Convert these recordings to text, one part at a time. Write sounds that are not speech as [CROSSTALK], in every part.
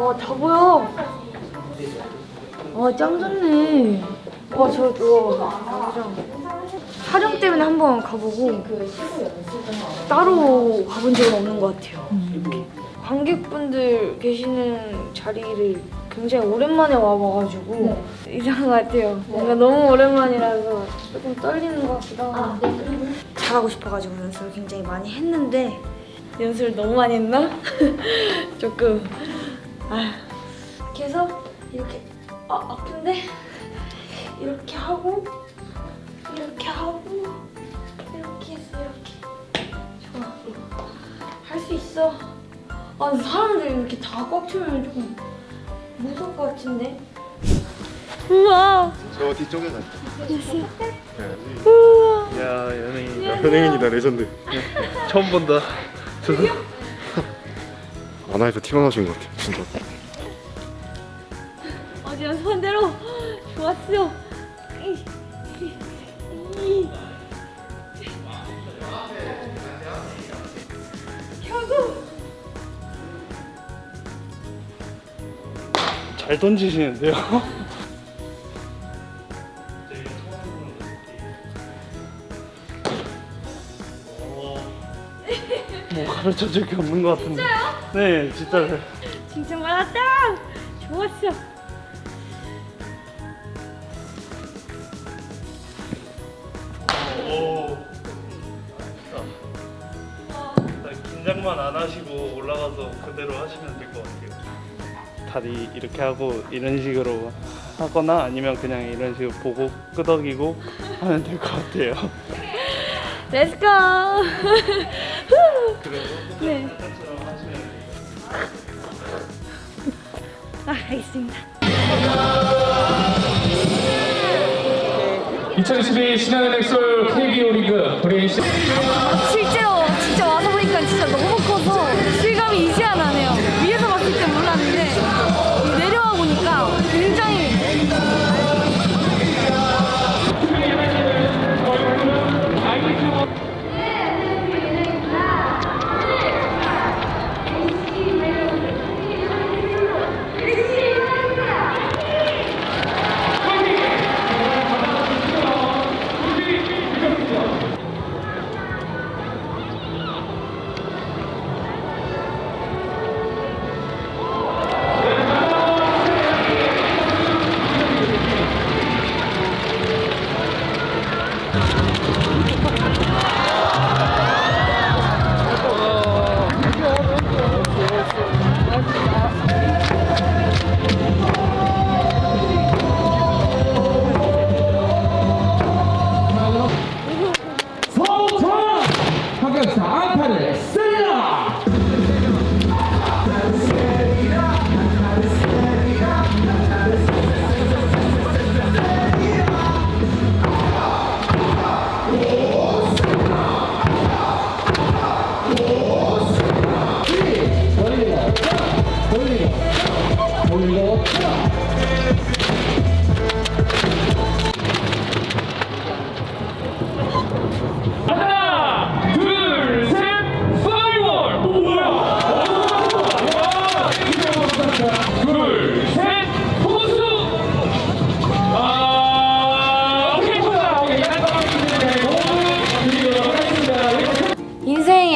와, 다 보여. 와, 짱 좋네. 와, 저, 와, 촬영 때문에 한 번 가보고 따로 가본 적은 없는 것 같아요. 이렇게 관객분들 계시는 자리를 굉장히 오랜만에 와봐가지고 이상한 것 같아요. 뭔가 너무 오랜만이라서 조금 떨리는 것 같기도 하고 잘하고 싶어가지고 연습을 굉장히 많이 했는데 연습을 너무 많이 했나? [LAUGHS] 조금 아 이렇게 해서 이렇게 아 아픈데 이렇게 하고 이렇게 하고 이렇게 해서 이렇게 좋아 할 수 있어 아 근데 사람들 이렇게 다 꽉 채우면 조금 무서울 것 같은데 우와 저 뒤쪽에 갔다. 우와 야 연예인. 야, 연예인이다 레전드. [LAUGHS] 처음 본다. 저. 아나에서 튀어나오신 것 같아 진짜. 어제 연습한 대로 좋았어 이, 이, 이. 켜고 잘 던지시는데요? 뭐 가르쳐 줄 게 없는 것 같은데. 진짜요? 네, 진짜. 진짜 많았다 좋았어 오. 긴장만 안 하시고 올라가서 그대로 하시면 될 것 같아요. 다리 이렇게 하고 이런 식으로 하거나 아니면 그냥 이런 식으로 보고 끄덕이고 하면 될 것 같아요. 렛츠고 [LAUGHS] 네. 아, 알겠습니다. 2022 신한은행 엑솔 KBO 리그 브레인 시 실제로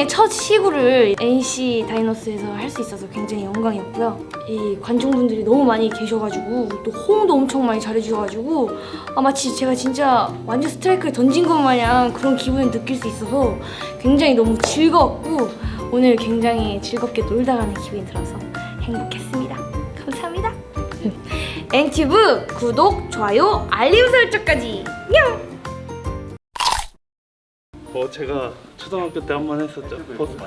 첫 시구를 NC 다이노스에서 할 수 있어서 굉장히 영광이었고요. 이 관중분들이 너무 많이 계셔가지고 또 호응도 엄청 많이 잘해주셔가지고 아 마치 제가 진짜 완전 스트라이크를 던진 것 마냥 그런 기분을 느낄 수 있어서 굉장히 너무 즐거웠고 오늘 굉장히 즐겁게 놀다 가는 기분이 들어서 행복했습니다. 감사합니다. 엔튜브 구독, 좋아요, 알림 설정까지. 냥! 뭐 제가 초등학교 때 한 번 했었죠. 버스. [LAUGHS]